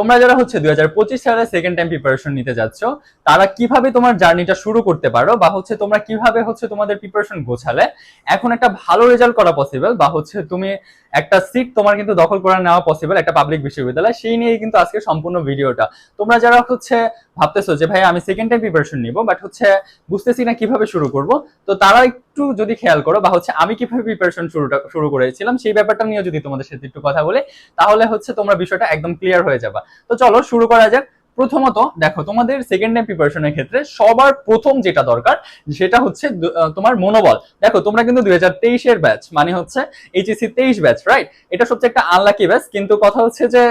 তোমরা যারা হচ্ছে দুই হাজার পঁচিশ সালে সেকেন্ড টাইম প্রিপারেশন নিতে যাচ্ছ, তারা কীভাবে তোমার জার্নিটা শুরু করতে পারো বা হচ্ছে তোমরা কীভাবে হচ্ছে তোমাদের প্রিপারেশন গোছালে, এখন একটা ভালো রেজাল্ট করা পসিবল বা হচ্ছে তুমি একটা সিট তোমার কিন্তু দখল করে নেওয়া পসিবল একটা পাবলিক বিশ্ববিদ্যালয়, সেই নিয়ে কিন্তু আজকে সম্পূর্ণ ভিডিওটা। তোমরা যারা হচ্ছে ভাবতেছো যে ভাই আমি সেকেন্ড টাইম প্রিপারেশন নিব বাট হচ্ছে বুঝতেছি না কীভাবে শুরু করব, তো তারা একটু যদি খেয়াল করো বা হচ্ছে আমি কীভাবে প্রিপারেশন শুরুটা, শুরু করেছিলাম, সেই ব্যাপারটা নিয়ে যদি তোমাদের সাথে একটু কথা বলে, তাহলে হচ্ছে তোমরা বিষয়টা একদম ক্লিয়ার হয়ে যাবা। তো চলো শুরু করা যাক। প্রথমত দেখো, তোমাদের সেকেন্ড টাইম প্রিপারেশনের ক্ষেত্রে সবার প্রথম যেটা দরকার, সেটা হচ্ছে তোমার মনোবল। দেখো, তোমরা কিন্তু দুই হাজার তেইশের ব্যাচ মানে হচ্ছে এইচএসসি তেইশ ব্যাচ রাইট এটা সবচেয়ে একটা আনলাকি ব্যাচ কিন্তু কথা হচ্ছে যে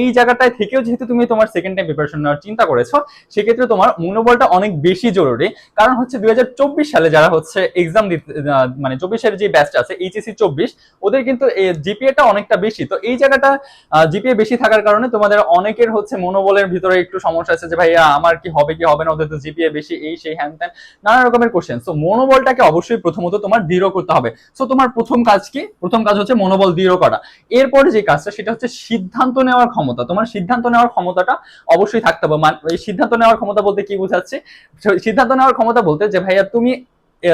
এই জায়গাটায় থেকেও যেহেতু তুমি তোমার সেকেন্ড টাইম প্রিপারেশন নেওয়ার চিন্তা করেছ, সেক্ষেত্রে তোমার মনোবলটা অনেক বেশি জরুরি। কারণ হচ্ছে দুই হাজার চব্বিশ সালে যারা হচ্ছে এক্সাম দিতে মানে চব্বিশের যে ব্যাচটা আছে এইচএসসি চব্বিশ, ওদের কিন্তু জিপিএটা অনেকটা বেশি। তো এই জায়গাটা জিপিএ বেশি থাকার কারণে তোমাদের অনেকের হচ্ছে মনোবলের ভিতরে একটু সমস্যা আছে যে ভাইয়া, আমার কি হবে কি হবে না? ওদের তো জিপিএ বেশি, এই সেই হ্যান ত্যান, নানা রকমের কোশ্চেন সো মনোবলটাকে অবশ্যই প্রথমত তোমার দৃঢ় করতে হবে। সো তোমার প্রথম কাজ কি? প্রথম কাজ হচ্ছে মনোবল দৃঢ় করা। এরপরে যে কাজটা, সেটা হচ্ছে সিদ্ধান্ত নেওয়ার ক্ষমতা। তোমার সিদ্ধান্ত নেওয়ার ক্ষমতাটা অবশ্যই থাকতে হবে। মানে সিদ্ধান্ত নেওয়ার ক্ষমতা বলতে কি বোঝাচ্ছে? সিদ্ধান্ত নেওয়ার ক্ষমতা বলতে যে ভাইয়া, তুমি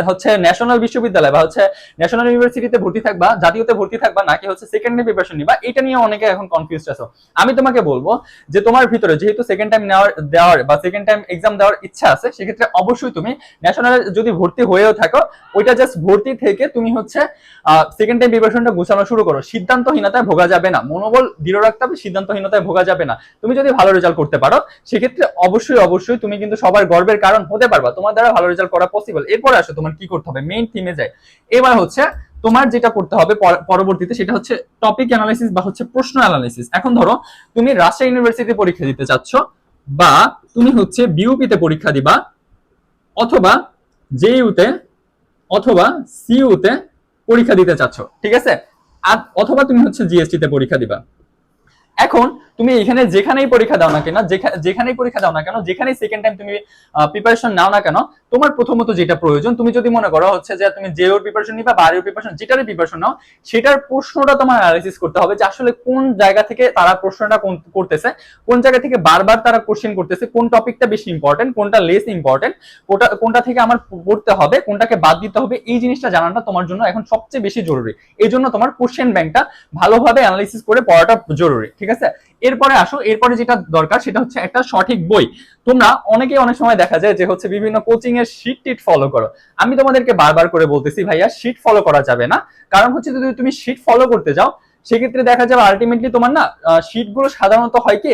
হচ্ছে ন্যাশনাল বিশ্ববিদ্যালয় বা হচ্ছে ন্যাশনাল ইউনিভার্সিটিতে ভর্তি থাকবা, জাতীয়তে ভর্তি থাকবা, নাকি হচ্ছে সেকেন্ড টাইম প্রিপারেশন নিবা, এটা নিয়ে অনেকে এখন কনফিউজ আছো। আমি তোমাকে বলব যে তোমার ভিতরে যেহেতু সেকেন্ড টাইম নেওয়ার, দেওয়ার বা সেকেন্ড টাইম এক্সাম দেওয়ার ইচ্ছা আছে, সেক্ষেত্রে অবশ্যই তুমি ন্যাশনাল যদি ভর্তি হয়েও থাকো, ওইটা জাস্ট ভর্তি থেকে তুমি হচ্ছে সেকেন্ড টাইম প্রিপারেশনটা গুছানো শুরু করো। সিদ্ধান্তহীনতায় ভোগা যাবে না। মনোবল দৃঢ় রাখতে হবে, সিদ্ধান্তহীনতায় ভোগা যাবে না। তুমি যদি ভালো রেজাল্ট করতে পারো, সেক্ষেত্রে অবশ্যই অবশ্যই তুমি কিন্তু সবার গর্বের কারণ হতে পারবা। তোমার দ্বারা ভালো রেজাল্ট করা পসিবল এরপরে আসো তোমার কি করতে হবে? মেইন থিমে যায় এবার হচ্ছে তোমার যেটা করতে হবে পরবর্তীতে সেটা হচ্ছে টপিক অ্যানালাইসিস বা হচ্ছে প্রশ্ন অ্যানালাইসিস এখন ধরো, তুমি রাজশাহী ইউনিভার্সিটি পরীক্ষা দিতে চাচ্ছ বা তুমি হচ্ছে বিউপিতে পরীক্ষা দিবা অথবা জেইউতে অথবা সিইউতে পরীক্ষা দিতে চাচ্ছ, ঠিক আছে? আর অথবা তুমি হচ্ছে জিএসটি তে পরীক্ষা দিবা। এখন তুমি এখানে যেখানেই পরীক্ষা দাও না কেন যেখানেই পরীক্ষা দাও না কেন, যেখানেই সেকেন্ড টাইম তুমি প্রিপারেশন নাও না কেন, তোমার প্রথমত যেটা প্রয়োজন, তুমি যদি মনে করো হচ্ছে যে তুমি জেওর প্রিপারেশন নিবা বা আরিওর প্রিপারেশন যেটারই প্রিপারেশন নাও, সেটার প্রশ্নটা তোমার অ্যানালাইসিস করতে হবে যে আসলে কোন জায়গা থেকে তারা প্রশ্নটা করতেছে, কোন জায়গা থেকে বারবার তারা কোশ্চেন করতেছে, কোন টপিকটা বেশি ইম্পর্টেন্ট কোনটা লেস ইম্পর্টেন্ট কোনটা কোনটা থেকে আমার পড়তে হবে, কোনটাকে বাদ দিতে হবে, এই জিনিসটা জানাটা তোমার জন্য এখন সবচেয়ে বেশি জরুরি। এই জন্য তোমার কোশ্চেন ব্যাংকটা ভালোভাবে অ্যানালাইসিস করে পড়াটা জরুরি, ঠিক আছে? এরপরে আসো, এরপরে যেটা দরকার সেটা হচ্ছে একটা সঠিক বই। তোমরা অনেকে অনেক সময় দেখা যায় যে হচ্ছে বিভিন্ন কোচিং এর শিট টিট ফলো করো। আমি তোমাদেরকে বারবার করে বলতেছি, ভাইয়া শিট ফলো করা যাবে না। কারণ হচ্ছে যদি তুমি শিট ফলো করতে যাও, সেক্ষেত্রে দেখা যাবে আলটিমেটলি তোমার না শিটগুলো সাধারণত হয় কি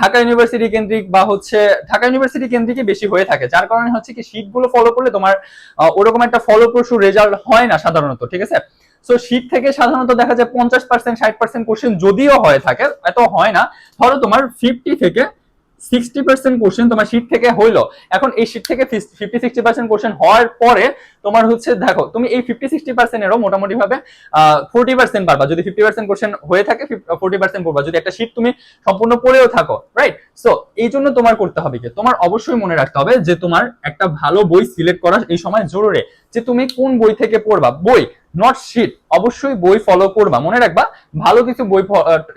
ঢাকা ইউনিভার্সিটি কেন্দ্রিক বা হচ্ছে ঢাকা ইউনিভার্সিটি কেন্দ্রিকই বেশি হয়ে থাকে। যার কারণে হচ্ছে কি শিটগুলো ফলো করলে তোমার ওরকম একটা ফলপ্রসূ রেজাল্ট হয় না সাধারণত, ঠিক আছে? সো শীট থেকে সাধারণত দেখা যায় পঞ্চাশ পার্সেন্ট ষাট পার্সেন্ট কোশ্চেন যদিও হয়ে থাকে, এত হয় না। ধরো তোমার ফিফটি থেকে সিক্সটি পার্সেন্ট কোশ্চেন তোমার শীট থেকে হইল। এখন এই শীট থেকে ফিফটি সিক্সটি পার্সেন্ট কোশ্চেন হওয়ার পরে তোমার হচ্ছে, দেখো, তুমি এই ফিফটি সিক্সটি পার্সেন্টেরও মোটামুটি ভাবে ফোর্টি পার্সেন্ট পারবা। যদি ফিফটি পার্সেন্ট কোশ্চেন হয়ে থাকে ফোর্টি পার্সেন্ট পড়বা। যদি একটা শীট তুমি সম্পূর্ণ পড়েও থাকো রাইট সো এই জন্য তোমার করতে হবে কি? তোমার অবশ্যই মনে রাখতে হবে যে তোমার একটা ভালো বই সিলেক্ট করা এই সময় জরুরি। যে তুমি কোন বই থেকে পড়বা? বই। নট শিট অবশ্যই বই ফলো করবা। মনে রাখবা, ভালো কিছু বই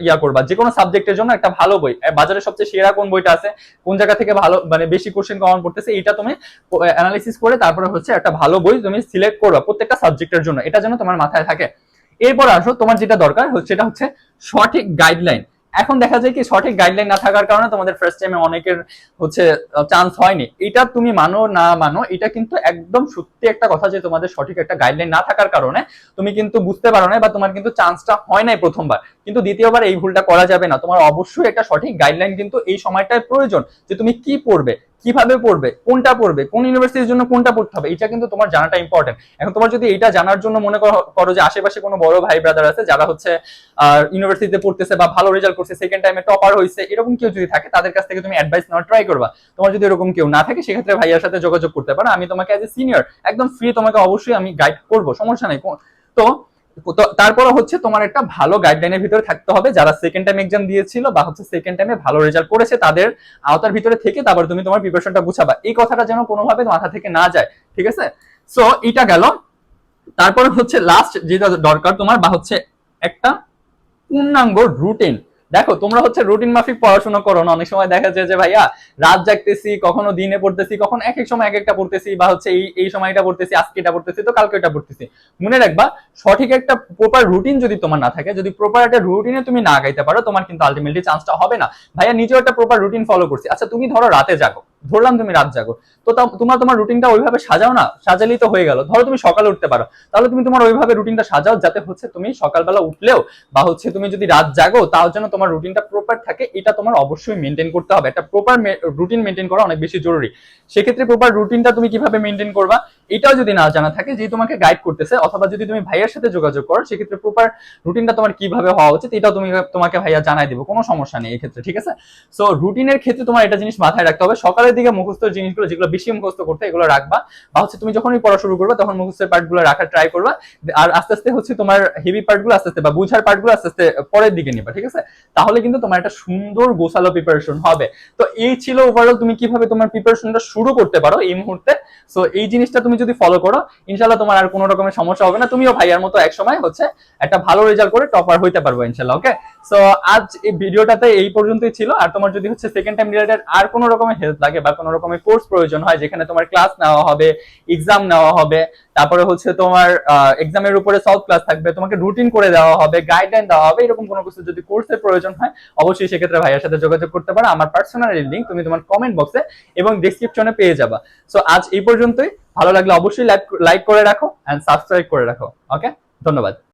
ইয়া করবা। যে কোনো সাবজেক্টের জন্য একটা ভালো বই। বাজারে সবচেয়ে সেরা কোন বইটা আছে? কোন জায়গা থেকে ভালো মানে বেশি কোশ্চেন কমন পড়তেছে এটা তুমি অ্যানালিসিস করে তারপরে হচ্ছে একটা ভালো বই তুমি সিলেক্ট করবা প্রত্যেকটা সাবজেক্টের জন্য। এটা যেন তোমার মাথায় থাকে। এরপর আসো, তোমার যেটা দরকার, হচ্ছে, সেটা হচ্ছে সঠিক গাইডলাইন এখন দেখা যায় কি সঠিক গাইডলাইন না থাকার কারণে তোমাদের ফার্স্ট টাইমে অনেকের হচ্ছে চান্স হয়নি। এটা তুমি মানো না মানো, এটা কিন্তু একদম সত্যি একটা কথা যে তোমাদের সঠিক একটা গাইডলাইন না থাকার কারণে তুমি কিন্তু বুঝতে পারো না বা তোমার কিন্তু চান্সটা হয় নাই প্রথমবার। কিন্তু দ্বিতীয়বার এই ভুলটা করা যাবে না। তোমার অবশ্যই একটা সঠিক গাইডলাইন কিন্তু এই সময়টায় প্রয়োজন যে তুমি কি পড়বে। কীভাবে পড়বে, কোনটা পড়বে, কোন ইউনিভার্সিটির জন্য কোনটা পড়তে হবে, এটা কিন্তু তোমার জানাটা ইম্পর্টেন্ট এখন তোমার যদি এটা জানার জন্য মনে করো- যে আশেপাশে কোনো বড় ভাই ব্রাদার আছে, যারা হচ্ছে ইউনিভার্সিটিতে পড়তেছে বা ভালো রেজাল্ট করছে সেকেন্ড টাইমে টপার হয়েছে এরকম কেউ যদি থাকে, তাদের কাছ থেকে তুমি অ্যাডভাইস নেওয়ার ট্রাই করবা। তোমার যদি এরকম কেউ না থাকে, সেক্ষেত্রে ভাইয়ার সাথে যোগাযোগ করতে পারো। আমি তোমাকে অ্যাজ এ সিনিয়র একদম ফ্রি তোমাকে অবশ্যই আমি গাইড করব, সমস্যা নেই। তো তারপরে হচ্ছে তোমার একটা ভালো গাইডলাইনের ভিতরে থাকতে হবে। যারা সেকেন্ড টাইম এক্সাম দিয়েছিল বা হচ্ছে সেকেন্ড টাইমে ভালো রেজাল্ট করেছে, তাদের আওতার ভিতরে থেকে তারপর তুমি তোমার প্রিপারেশনটা বুঝাবা এই কথাটা যেন কোনোভাবে মাথা থেকে না যায়, ঠিক আছে? সো এটা গেল। তারপর হচ্ছে লাস্ট যেটা দরকার তোমার বা হচ্ছে একটা পূর্ণাঙ্গ রুটিন দেখো, তোমরা হচ্ছে রুটিন মাফিক পড়াশোনা করো না। অনেক সময় দেখা যায় যে, ভাইয়া, রাত জাগতেছি, কখনো দিনে পড়তেছি, কখন এক এক সময় এক একটা পড়তেছি বা হচ্ছে এই এই সময়টা পড়তেছি আজকে এটা পড়তেছি, তো কালকে এটা পড়তেছি। মনে রাখবা, সঠিক একটা প্রপার রুটিন যদি তোমার না থাকে, যদি প্রপার একটা রুটিনে তুমি না গাইতে পারো, তোমার কিন্তু আলটিমেটলি চান্সটা হবে না। ভাইয়া, নিজেও একটা প্রপার রুটিন ফলো করছি। আচ্ছা তুমি ধরো রাতে জাগো। ধরলাম তুমি রাত জাগো। তো তোমার তোমার রুটিনটা ওইভাবে সাজাও না, সাজালেই তো হয়ে গেল। ধরো তুমি সকালে উঠতে পারো। তাহলে তুমি তোমার ওইভাবে রুটিনটা সাজাও যাতে হচ্ছে তুমি সকালবেলা উঠলেও বা হচ্ছে তুমি যদি রাত জাগো, তাও যেন তোমার রুটিনটা প্রপার থাকে, এটা তোমার অবশ্যই মেনটেন করতে হবে। একটা প্রপার রুটিন মেনটেন করা অনেক বেশি জরুরি। সেক্ষেত্রে প্রপার রুটিনটা তুমি কীভাবে মেনটেন করবা, এটাও যদি না জানা থাকে যে তোমাকে গাইড করতেছে, অথবা যদি তুমি ভাইয়ের সাথে যোগাযোগ করো, সেক্ষেত্রে প্রপার রুটিনটা তোমার কীভাবে হওয়া উচিত, এটাও তুমি তোমাকে ভাইয়া জানাই দিব। কোনো সমস্যা নেই এক্ষেত্রে, ঠিক আছে? সো রুটিনের ক্ষেত্রে তোমার এটা জিনিস মাথায় রাখতে হবে। সকালের দিকে মুখস্থ জিনিসগুলো, যেগুলো বেশি মুখস্থ করতে এগুলো রাখবা। বা হচ্ছে তুমি যখনই পড়া শুরু করবে, তখন মুখস্থের পার্টগুলো রাখার ট্রাই করবা। আর আস্তে আস্তে হচ্ছে তোমার হেভি পার্টগুলো আস্তে আস্তে বা বুঝার পার্টগুলো আস্তে আস্তে পরের দিকে নিবা, ঠিক আছে? তাহলে কিন্তু তোমার একটা সুন্দর গোছালো প্রিপারেশন হবে। তো এই ছিল ওভারঅল তুমি কীভাবে তোমার প্রিপারেশনটা শুরু করতে পারো এই মুহূর্তে। সো এই জিনিসটা তুমি যদি ফলো করো ইনশাল্লাহ তোমার আর কোনো রকমের সমস্যা হবে না। তুমিও ভাইয়ার মতো এক সময় হচ্ছে একটা ভালো রেজাল্ট করে টপার হইতে পারব ইনশাল্লাহ ওকে সো আজ এই ভিডিওটাতে এই পর্যন্তই ছিল। আর তোমার যদি হচ্ছে সেকেন্ড টাইম রিলেটেড আর কোনো রকমের হেল্প লাগে বা কোনো রকমের কোর্স প্রয়োজন হয়, যেখানে তোমার ক্লাস নেওয়া হবে এক্সাম নেওয়া হবে, তারপরে হচ্ছে তোমার এক্সামের উপরে সলভ ক্লাস থাকবে, তোমাকে রুটিন করে দেওয়া হবে গাইডলাইন দেওয়া হবে, এরকম কোনো কিছু যদি কোর্সের প্রয়োজন হয়, অবশ্যই সেক্ষেত্রে ভাইয়ের সাথে যোগাযোগ করতে পারো। আমার পার্সোনাল লিঙ্ক তুমি তোমার কমেন্ট বক্সে এবং ডেসক্রিপশনে পেয়ে যাবা। সো আজ এই পর্যন্তই। ভালো লাগলে অবশ্যই লাইক করে রাখো অ্যান্ড সাবস্ক্রাইব করে রাখো। ওকে ধন্যবাদ।